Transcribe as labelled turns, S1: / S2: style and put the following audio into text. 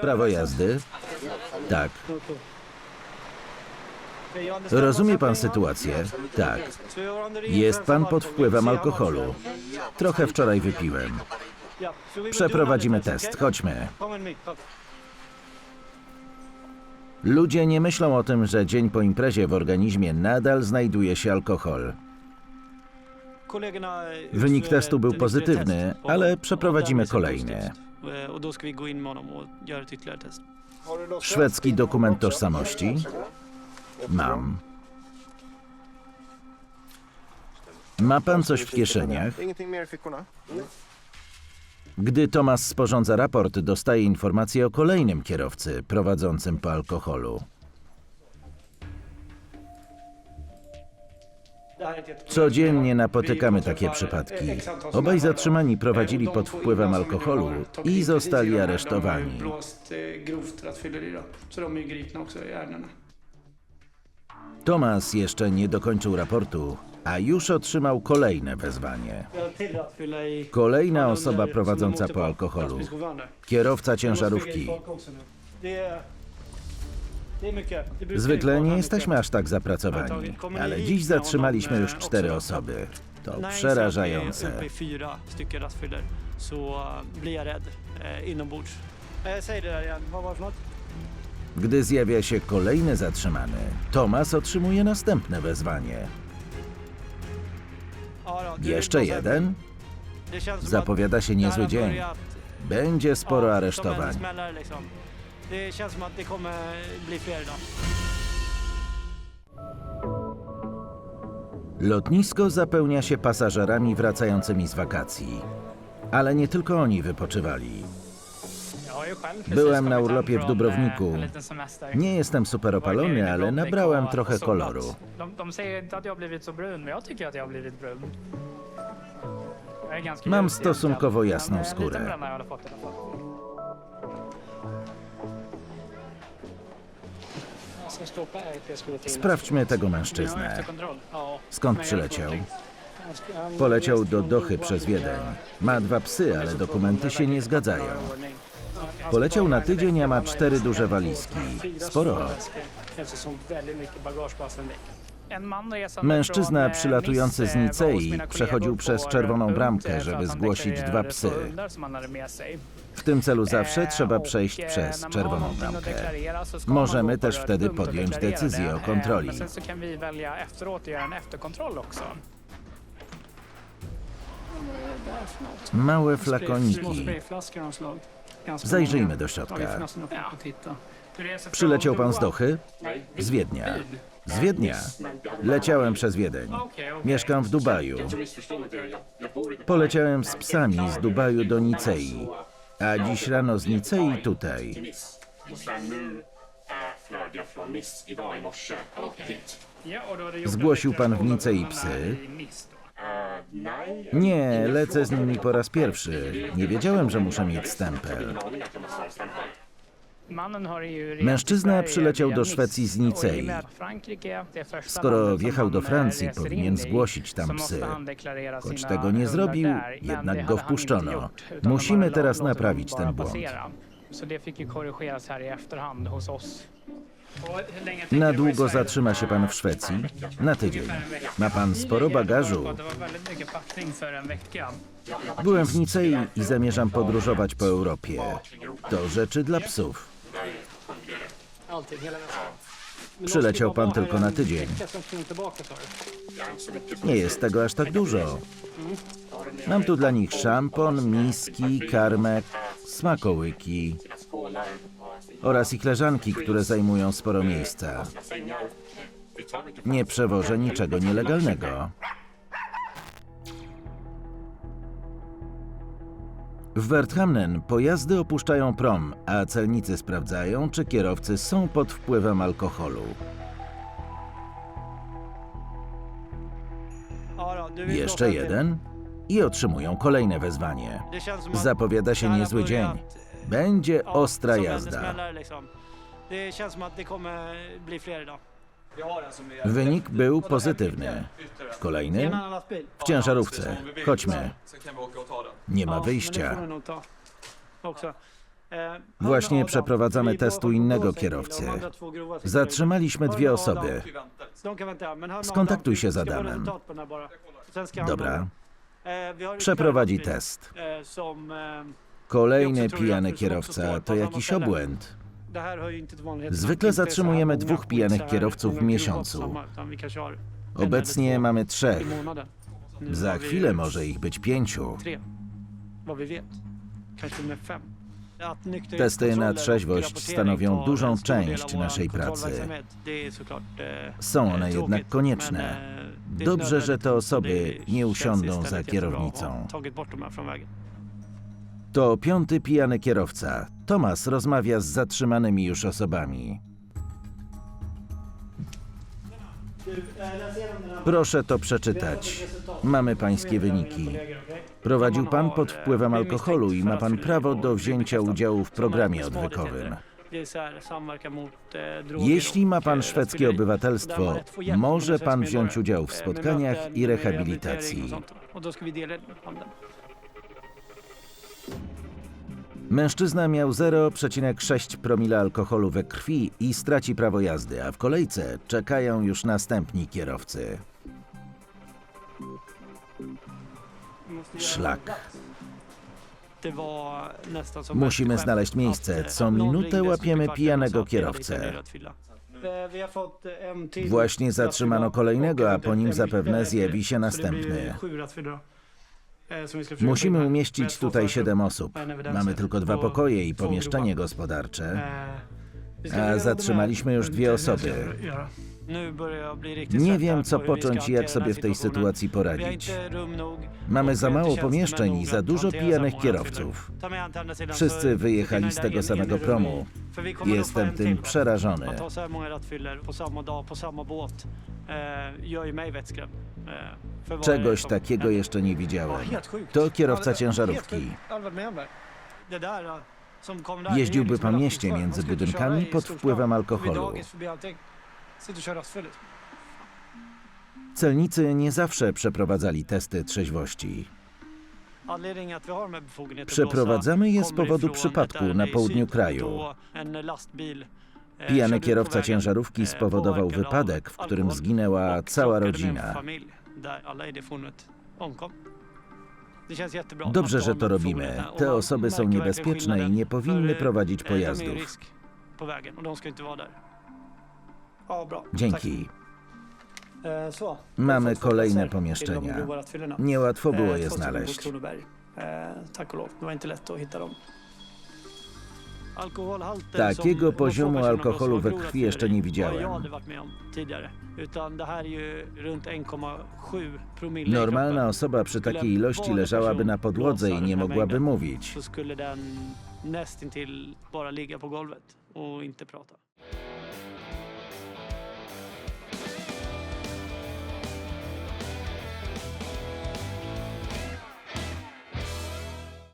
S1: Prawo jazdy? Tak. Rozumie pan sytuację? Tak. Jest pan pod wpływem alkoholu. Trochę wczoraj wypiłem. Przeprowadzimy test. Chodźmy. Ludzie nie myślą o tym, że dzień po imprezie w organizmie nadal znajduje się alkohol.
S2: Wynik testu był pozytywny, ale przeprowadzimy
S1: kolejny.
S2: Kolejny.
S1: Szwedzki dokument tożsamości? Mam. Ma pan coś w kieszeniach?
S3: Fickorna?
S1: Gdy Tomas sporządza raport, dostaje informację o kolejnym kierowcy prowadzącym po alkoholu. Codziennie napotykamy takie przypadki. Obaj zatrzymani prowadzili pod wpływem alkoholu i zostali aresztowani. Tomas jeszcze nie dokończył raportu, a już otrzymał kolejne wezwanie. Kolejna osoba prowadząca po alkoholu. Kierowca ciężarówki. Zwykle nie jesteśmy aż tak zapracowani, ale dziś zatrzymaliśmy już cztery osoby. To przerażające. Gdy zjawia się kolejny zatrzymany, Tomas otrzymuje następne wezwanie. Jeszcze jeden? Zapowiada się niezły dzień. Będzie sporo aresztowań.
S2: Det känns som att det kommer bli fler idag.
S1: Lotnisko zapełnia się pasażerami wracającymi z wakacji. Ale nie tylko oni wypoczywali. Byłem na urlopie w Dubrowniku. Nie jestem super opalony, ale nabrałem trochę koloru.
S4: De, de säger inte
S1: Sprawdźmy tego mężczyznę. Skąd przyleciał? Poleciał do Dochy przez Wiedeń. Ma dwa psy, ale dokumenty się nie zgadzają. Poleciał na tydzień, a ma cztery duże walizki. Sporo. Mężczyzna przylatujący z Nicei przechodził przez czerwoną bramkę, żeby zgłosić dwa psy. W tym celu zawsze
S4: Eh,
S1: trzeba przejść
S4: eh,
S1: przez czerwoną bramkę. Możemy też wtedy podjąć
S4: deklarera
S1: decyzję o kontroli. Małe flakoniki. Zajrzyjmy do środka. Przyleciał pan z? Dochy? Z Wiednia. Z Wiednia. Leciałem przez Wiedeń. Mieszkam w Dubaju. Poleciałem z psami z Dubaju do Nicei, a dziś rano z Nicei tutaj. Zgłosił pan w Nicei psy? Nie, lecę z nimi po raz pierwszy. Nie wiedziałem, że muszę mieć stempel. Mężczyzna przyleciał do. Szwecji z Nicei. Skoro wjechał do Francji, powinien zgłosić tam psy. Choć tego nie zrobił, jednak go wpuszczono. Musimy teraz naprawić ten błąd. Na długo zatrzyma się pan w Szwecji? Na tydzień. Ma pan sporo bagażu. Byłem w Nicei i zamierzam podróżować po Europie. To rzeczy dla psów. Przyleciał pan tylko na tydzień. Nie jest tego aż tak dużo. Mam tu dla nich szampon, miski, karmę, smakołyki oraz ich leżanki, które zajmują sporo miejsca. Nie przewożę niczego nielegalnego. W Werthamnen pojazdy opuszczają prom, a celnicy sprawdzają, czy kierowcy są pod wpływem alkoholu. Jeszcze jeden i otrzymują kolejne wezwanie. Zapowiada się niezły dzień. Będzie ostra jazda.
S2: Det känns som att det kommer bli fler idag.
S1: Wynik był pozytywny. Kolejny w ciężarówce. Chodźmy. Nie ma wyjścia. Właśnie przeprowadzamy testu innego kierowcy. Zatrzymaliśmy dwie osoby. Skontaktuj się z Adamem. Dobra. Przeprowadzi test. Kolejny pijany kierowca to jakiś obłęd. Zwykle zatrzymujemy dwóch pijanych kierowców w miesiącu. Obecnie mamy trzech. Za chwilę może ich być pięciu. Testy na trzeźwość stanowią dużą część naszej pracy. Są one jednak konieczne. Dobrze, że te osoby nie usiądą za kierownicą. To piąty pijany kierowca. Tomas rozmawia z zatrzymanymi już osobami. Proszę to przeczytać. Mamy pańskie wyniki. Prowadził pan pod wpływem alkoholu i ma pan prawo do wzięcia udziału w programie odwykowym. Jeśli ma pan szwedzkie obywatelstwo, może pan wziąć udział w spotkaniach i rehabilitacji. Mężczyzna miał 0,6 promila alkoholu we krwi i straci prawo jazdy, a w kolejce czekają już następni kierowcy. Szlak. Musimy znaleźć miejsce. Co minutę łapiemy pijanego kierowcę. Właśnie zatrzymano kolejnego, a po nim zapewne zjawi się następny. Musimy
S2: få in.
S1: umieścić tutaj siedem osób. Mamy tylko dwa pokoje i pomieszczenie gospodarcze.
S2: Ska
S1: A zatrzymaliśmy już dwie osoby. Nie wiem, co począć i jak sobie w tej sytuacji poradzić. Mamy za mało pomieszczeń i za dużo pijanych kierowców. Wszyscy wyjechali z tego samego promu. Jestem tym przerażony. Czegoś takiego
S2: händer?
S1: jeszcze nie widziałem. To kierowca ciężarówki. Jeździłby po mieście między budynkami pod wpływem alkoholu. Celnicy nie zawsze przeprowadzali testy trzeźwości. Przeprowadzamy je z powodu przypadku na południu kraju.
S2: Eh,
S1: Pijany kierowca ciężarówki
S2: eh,
S1: spowodował wypadek, w którym zginęła cała rodzina. Dobrze, że to robimy. Te osoby są niebezpieczne i nie powinny prowadzić
S2: i
S1: pojazdów.
S2: Ja, bra.
S1: Dzięki. Mamy kolejne pomieszczenia.
S2: rattfyllorna.
S1: Niełatwo było je znaleźć. Takiego poziomu alkoholu we krwi jeszcze nie widziałem.
S2: aldrig varit med om tidigare. Utan det här är ju runt 1,7 promille i
S1: Normalna osoba przy takiej ilości leżałaby na podłodze i nie mogłaby mówić.